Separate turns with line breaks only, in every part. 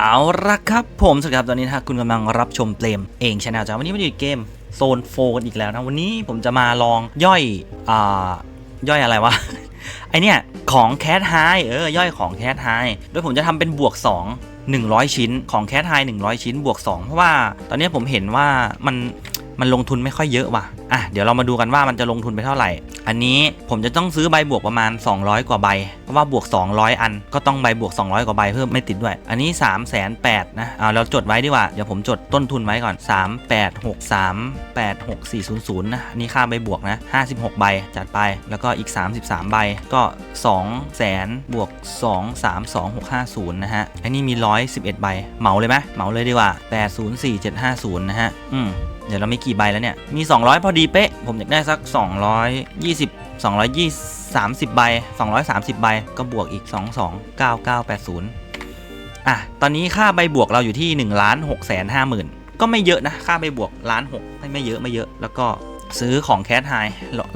เอาละครับผมสวัสดีครับตอนนี้นะฮะคุณกำลังรับชมเพลมเองชาแนลจ้าวันนี้มาอยู่เกมโซนโฟกันอีกแล้วนะ วันนี้ผมจะมาลองย่อยอ่าย่อยอะไรวะ ไอเนี่ยของแคทไฮเออย่อยของแคทไฮโดยผมจะทำเป็นบวก 2 100 ชิ้นของแคทไฮ100 ชิ้นบวก 2 เพราะว่าตอนนี้ผมเห็นว่ามัน มันลงทุนไม่ค่อยเยอะว่ะอะเดี๋ยวเรามาดูกันว่ามันจะลงทุนไปเท่าไหร่ อันนี้ผมจะต้องซื้อใบบวกประมาณ 200 กว่าใบเพราะว่าบวก 200 อัน ก็ต้องใบบวก 200 กว่าใบเพิ่มไม่ติดด้วย อันนี้3 8 0 0 0นะเอาเราจดไว้ดีกว่าเดี๋ยวผมจดต้นทุนไว้ก่อน 3 8 6 3 8 6 4 0 0นะอันนี้ค่าใบบวกนะ56 ใบจัดไปแล้วก็อีก 33 ใบก็2แสนบวก 2 3 2 6 5 0นะฮะอันนี้มี 111 ใบเหมาเลยไหมเหมาเลยดีกว่า 804750นะฮะอืม เดี๋ยวเรามีกี่ใบแล้วเนี่ย มี 200 พอดีเป๊ะ ผมอยากได้สัก 220 220 30 ใบ 230 ใบ ก็บวกอีก 22 9980อะ ตอนนี้ค่าใบบวกเราอยู่ที่1ล้าน6แสน5หมื่นก็ไม่เยอะนะ ค่าใบบวกล้าน6ไม่ไม่เยอะไม่เยอะ แล้วก็ซื้อของแคทไฮ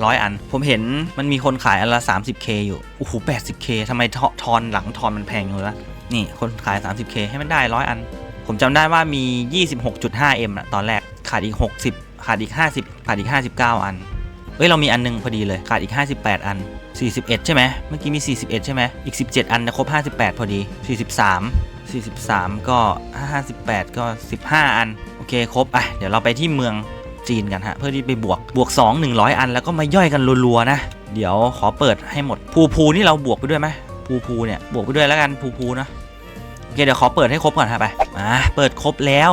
ร้อยอัน ผมเห็นมันมีคนขายอันละ 30k อยู่ โอ้โห 80k ทำไมทอนหลังทอนมันแพงอยู่วะนี่ คนขาย 30k ให้มันได้ร้อยอัน ผมจำได้ว่ามี 26.5m อะตอนแรกขาดอีก 60 ขาดอีก 50 ขาดอีก 59 อันเฮ้ย เรามีอันหนึงพอดีเลย ขาดอีก 58 อัน 41 ใช่ไหม เมื่อกี้มี 41 ใช่ไหม อีก 17 อันจะครบ 58 พอดี 43 43 ก็ 58 ก็ 15 อัน โอเค ครบ อะ เดี๋ยวเราไปที่เมืองจีนกันฮะ เพื่อที่ไปบวก บวก 2 100 อัน แล้วก็มาย่อยกันรัวๆนะ เดี๋ยวขอเปิดให้หมด ภูภูนี่เราบวกไปด้วยไหมภูภูเนี่ย บวกไปด้วยแล้วกัน ภูภูนะ อเคเดี๋ยวขอเปิดให้ครบก่อนฮะไปอ่าเปิดครบแล้ว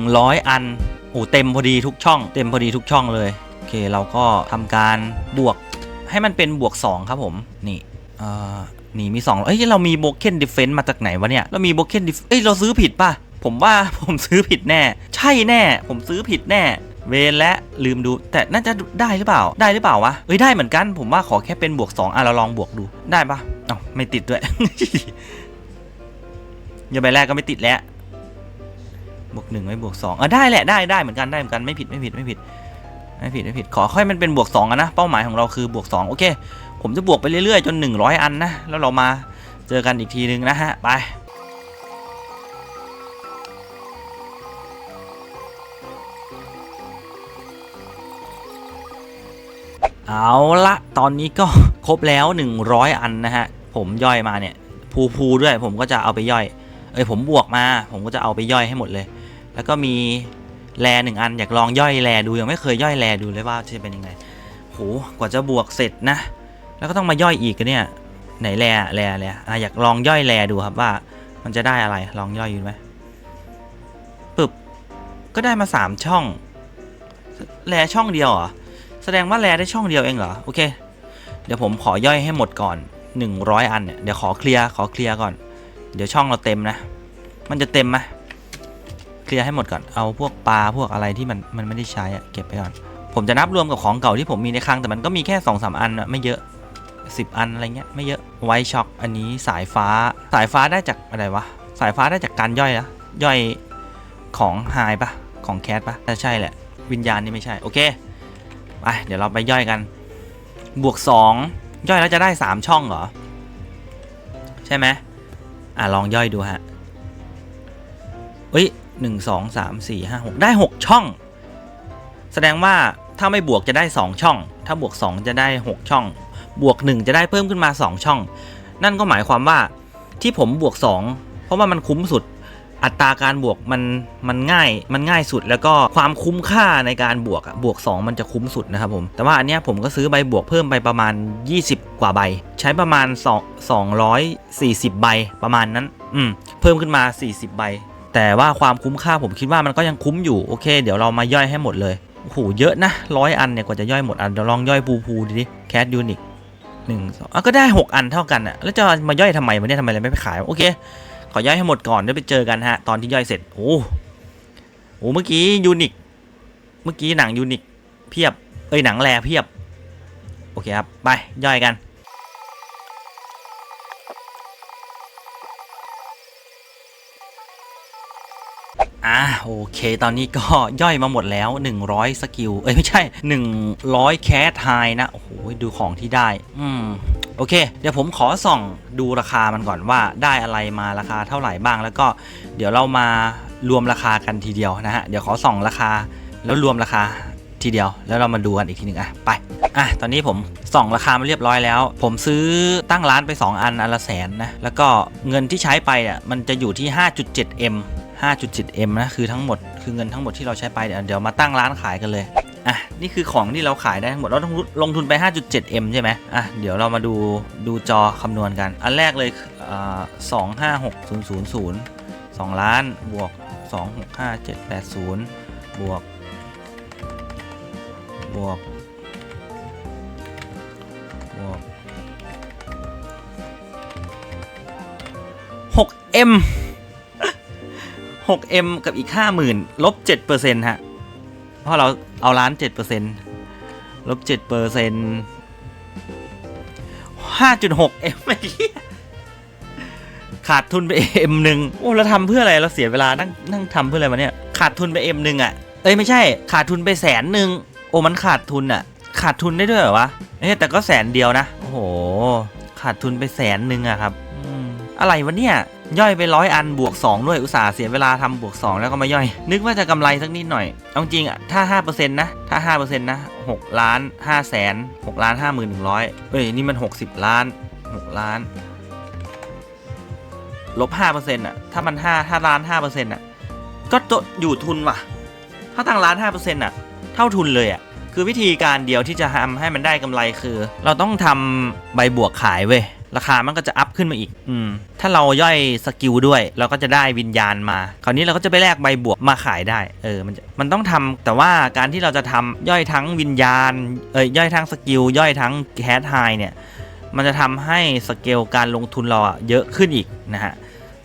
100 อันโอ้เต็มพอดีทุกช่อง เต็มพอดีทุกช่องเลยโอเคเราก็ทำการบวกให้มันเป็นบวก 2 ครับผมนี่เอ่อนี่มี2เอ้ยเรามีโบเคนดิเฟนต์มาจากไหนวะเนี่ยเรามีโบเคนดิเอ้ยเราซื้อผิดป่ะผมว่าผมซื้อผิดแน่ ใช่แน่ ผมซื้อผิดแน่ เวนและลืมดู แต่น่าจะได้หรือเปล่าได้หรือเปล่าวะเอ้ยได้เหมือนกัน ผมว่าขอแค่เป็นบวก2อะเราลองบวกดูได้ปะเอ้าไม่ติดด้วย ย่าใบแรกก็ไม่ติดแล้ว บวกหนึ่งไม่บวกสองเออได้แหละได้ได้เหมือนกันได้เหมือนกันไม่ผิดไม่ผิดไม่ผิดไม่ผิดไม่ผิดขอค่อยมันเป็นบวกสองอะนะเป้าหมายของเราคือบวกสองโอเค ผมจะบวกไปเรื่อยๆจน100อันนะแล้วเรามาเจอกันอีกทีนึงนะฮะไปเอาละตอนนี้ก็ครบแล้ว 100 อันนะฮะ ผมย่อยมาเนี่ยภูภูด้วยผมก็จะเอาไปย่อย เอ้ยผมบวกมา ผมก็จะเอาไปย่อยให้หมดเลย แล้วก็มีแรหนึ่งอันอยากลองย่อยแรดูยังไม่เคยย่อยแรดูเลยว่าจะเป็นยังไงโหกว่าจะบวกเสร็จนะ แล้วก็ต้องมาย่อยอีกเนี่ยไหนแรแรแรอะอยากลองย่อยแรดูครับว่า มันจะได้อะไรลองย่อยอยู่ไหมปึบก็ได้มาสามช่องแรช่องเดียวเหรอแสดงว่าแรได้ช่องเดียวเองเหรอโอเค เดี๋ยวผมขอย่อยให้หมดก่อน 100 อันเนี่ยเดี๋ยวขอเคลียร์ขอเคลียร์ก่อน เดี๋ยวช่องเราเต็มนะ มันจะเต็มไหมเคลียร์ให้หมดก่อน เอาพวกปลาพวกอะไรที่มันมันไม่ได้ใช้อะเก็บไปก่อน ผมจะนับรวมกับของเก่าที่ผมมีในคลังแต่มันก็มีแค่2อสอันอะไม่เยอะ 10 อันอะไรเงี้ยไม่เยอะ ไวช็อกอันนี้สายฟ้า สายฟ้าได้จากอะไรวะ สายฟ้าได้จากการย่อยนะย่อยของไฮปะของแคทปะถ้าใช่แหละ วิญญาณนี่ไม่ใช่ โอเค ไป เดี๋ยวเราไปย่อยกัน บวก 2 ย่อยแล้วจะได้ 3 ช่องเหรอ ใช่ไหม อะลองย่อยดูฮะเอ้ยหนึ่งสองสามสี่ห้าหกได้หกช่อง แสดงว่าถ้าไม่บวกจะได้สองช่อง ถ้าบวกสองจะได้หกช่อง บวกหนึ่งจะได้เพิ่มขึ้นมาสองช่อง นั่นก็หมายความว่าที่ผมบวกสองเพราะว่ามันคุ้มสุด อัตราการบวกมันมันง่ายมันง่ายสุด แล้วก็ความคุ้มค่าในการบวกอะบวก 2 มันจะคุ้มสุดนะครับผม แต่ว่าอันเนี้ยผมก็ซื้อใบบวกเพิ่มไปประมาณ 20 กว่าใบ ใช้ประมาณ 2 240 ใบประมาณนั้น อืมเพิ่มขึ้นมา 40 ใบ แต่ว่าความคุ้มค่าผมคิดว่ามันก็ยังคุ้มอยู่โอเค เดี๋ยวเรามาย่อยให้หมดเลยโอ้โหเยอะนะร้อยอันเนี่ยกว่าจะย่อยหมดอันเดี๋ยวลองย่อยปูปูดิแคทยูนิคหนึ่งสองอะก็ได้ 6 อันเท่ากันอะแล้วจะมาย่อยทำไมวะเนี่ยทำไมเราไม่ไปขายโอเค ขอย่อยให้หมดก่อนเดี๋ยวไปเจอกันฮะ ตอนที่ย่อยเสร็จ โอ้โหเมื่อกี้ยูนิค เมื่อกี้หนังยูนิคเพียบ เอ้ยหนังแรเพียบ โอเคครับ ไป ย่อยกันอ่าโอเค ตอนนี้ก็ย่อยมาหมดแล้ว 100 สกิล เอ้ย ไม่ใช่ 100 แคสไฮนะ โอ้โห ดูของที่ได้ อืม อโอเค เดี๋ยวผมขอส่องดูราคามันก่อนว่าได้อะไรมาราคาเท่าไหร่บ้าง แล้วก็เดี๋ยวเรามารวมราคากันทีเดียวนะฮะ เดี๋ยวขอส่องราคาแล้วรวมราคาทีเดียว แล้วเรามาดูกันอีกทีหนึ่งอะไปอะตอนนี้ผมส่องราคามาเรียบร้อยแล้ว ผมซื้อตั้งร้านไป 2 อันอันละแสนนะแล้วก็เงินที่ใช้ไปอะมันจะอยู่ที่ 5.7M 5.7M นะคือทั้งหมดคือเงินทั้งหมดที่เราใช้ไปเดี๋ยวมาตั้งร้านขายกันเลย อะนี่คือของที่เราขายได้ทั้งหมดเราต้องลงทุนไป 5.7M ใช่ไหมอะเดี๋ยวเรามาดูดูจอคำนวณกัน อันแรกเลยสอ่า256000 2ล้านบวก265780บวก บวก บวก 6M 6M กับอีก 50,000ลบ7%ฮะ เพราะเราเอาล้าน7%ลบ7% 5.6M ไอ้เหี้ยขาดทุนไป M หนึ่งโอ้เราทำเพื่ออะไรเราเสียเวลานั่งนั่งทำเพื่ออะไรมาเนี่ย ขาดทุนไป M หนึ่งอะเอ้ยไม่ใช่ ขาดทุนไปแสนหนึ่งโอ้มันขาดทุนอะ ขาดทุนได้ด้วยเหรอวะเอ้แต่ก็แสนเดียวนะโอ้โหขาดทุนไปแสนหนึ่งอะครับ อะไรวะเนี่ย ย่อยไปร้อยอันบวก 2 ด้วยอุตส่าห์เสียเวลาทำบวก 2 แล้วก็มาย่อย นึกว่าจะกำไรสักนิดหน่อย เอาจริงอะถ้า 5%นะ ถ้า 5%นะ6ล้าน5แสน6ล้าน5หมื่น100เอ้ย นี่มัน 60 ล้าน 6 ล้าน ลบ5%อะถ้ามัน5ถ้าล้าน5%อะก็โตอยู่ทุนว่ะ ถ้าตั้งล้าน5%อะเท่าทุนเลยอะคือวิธีการเดียวที่จะทำให้มันได้กำไรคือ เราต้องทำใบบวกขายเว้ย ราคามันก็จะอัพขึ้นมาอีก อืม ถ้าเราย่อยสกิลด้วย เราก็จะได้วิญญาณมา คราวนี้เราก็จะไปแลกใบบวกมาขายได้ เออ มันจะมันต้องทำแต่ว่าการที่เราจะทำย่อยทั้งวิญญาณ เอ้ย ย่อยทั้งสกิล ย่อยทั้งแคทไฮเนี่ย มันจะทำให้สเกลการลงทุนเราอะเยอะขึ้นอีกนะฮะ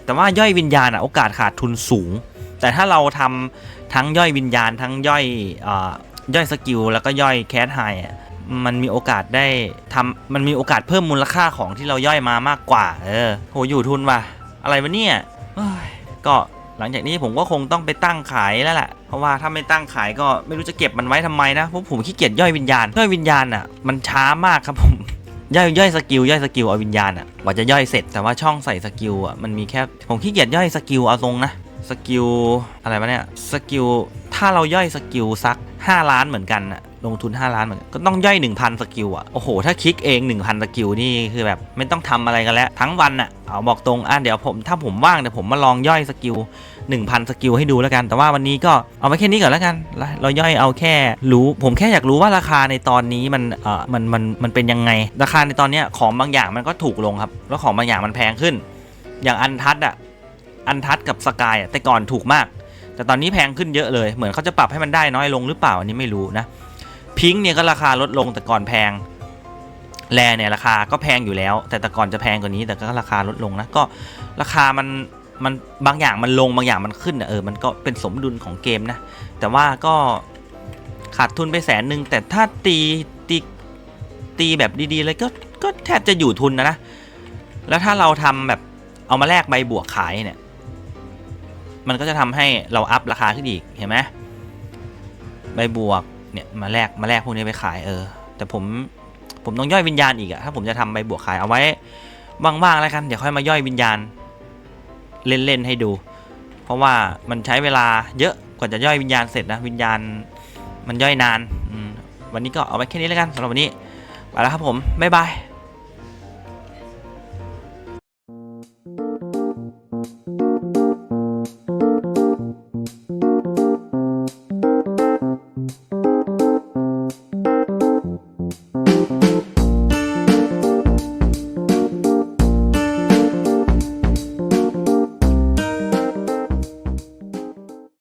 แต่ว่าย่อยวิญญาณอะโอกาสขาดทุนสูง แต่ถ้าเราทำทั้งย่อยวิญญาณ ทั้งย่อยเอ่อย่อยสกิล แล้วก็ย่อยแคทไฮอะ มันมีโอกาสได้ทำมันมีโอกาสเพิ่มมูลค่าของที่เราย่อยมามากกว่า เออโหอยู่ทุนว่ะ อะไรวะเนี่ยก็หลังจากนี้ผมก็คงต้องไปตั้งขายแล้วแหละเพราะว่าถ้าไม่ตั้งขายก็ไม่รู้จะเก็บมันไว้ทำไมนะเพราะผมขี้เกียจย่อยวิญญาณย่อยวิญญาณอะมันช้ามากครับผมย่อยย่อยสกิลย่อยสกิลเอาวิญญาณอะกว่าจะย่อยเสร็จแต่ว่าช่องใส่สกิลอะมันมีแค่ผมขี้เกียจย่อยสกิลเอาตรงนะสกิลอะไรวะเนี่ยสกิลถ้าเราย่อยสกิลสัก 5 ล้านเหมือนกันอะ ลงทุน 5 ล้านเหมือนก็ต้องย่อย 1,000 สกิลอะ โอ้โห ถ้าคลิกเอง 1,000 สกิลนี่คือแบบไม่ต้องทำอะไรกันแล้ว ทั้งวันอะ เอาบอกตรงอะเดี๋ยวผมถ้าผมว่างเดี๋ยวผมมาลองย่อยสกิล 1,000 สกิลให้ดูแล้วกัน แต่ว่าวันนี้ก็เอาไว้แค่นี้ก่อนแล้วกัน เราย่อยเอาแค่รู้ ผมแค่อยากรู้ว่าราคาในตอนนี้มันเออมันมันมันเป็นยังไง ราคาในตอนนี้ของบางอย่างมันก็ถูกลงครับ แล้วของบางอย่างมันแพงขึ้น อย่างอันทัดอะอันทัดกับสกายอะแต่ก่อนถูกมาก แต่ตอนนี้แพงขึ้นเยอะเลย เหมือนเขาจะปรับให้มันได้น้อยลงหรือเปล่าอันนี้ไม่รู้นะ พิงค์เนี่ยก็ราคาลดลงแต่ก่อนแพงแลเนี่ยราคาก็แพงอยู่แล้ว แต่แต่ก่อนจะแพงกว่านี้แต่ก็ราคาลดลงนะก็ราคามันมันบางอย่างมันลงบางอย่างมันขึ้นอะเออมันก็เป็นสมดุลของเกมนะ แต่ว่าก็ขาดทุนไปแสนหนึ่งแต่ถ้าตีตีตีแบบดีๆเลยก็ก็แทบจะอยู่ทุนนะนะ แล้วถ้าเราทำแบบเอามาแลกใบบวกขายเนี่ย มันก็จะทำให้เราอัพราคาขึ้นอีกเห็นไหมใบบวก เนี่ยมาแลกมาแลกพวกนี้ไปขายเออ แต่ผมผมต้องย่อยวิญญาณอีกอะถ้าผมจะทำใบบวกขายเอาไว้ว่างๆแล้วกันเดี๋ยวค่อยมาย่อยวิญญาณ เล่นๆให้ดู เพราะว่ามันใช้เวลาเยอะกว่าจะย่อยวิญญาณเสร็จนะวิญญาณมันย่อยนานวันนี้ก็เอาไว้แค่นี้แล้วกันสำหรับวันนี้ไปแล้วครับผมบ๊ายบาย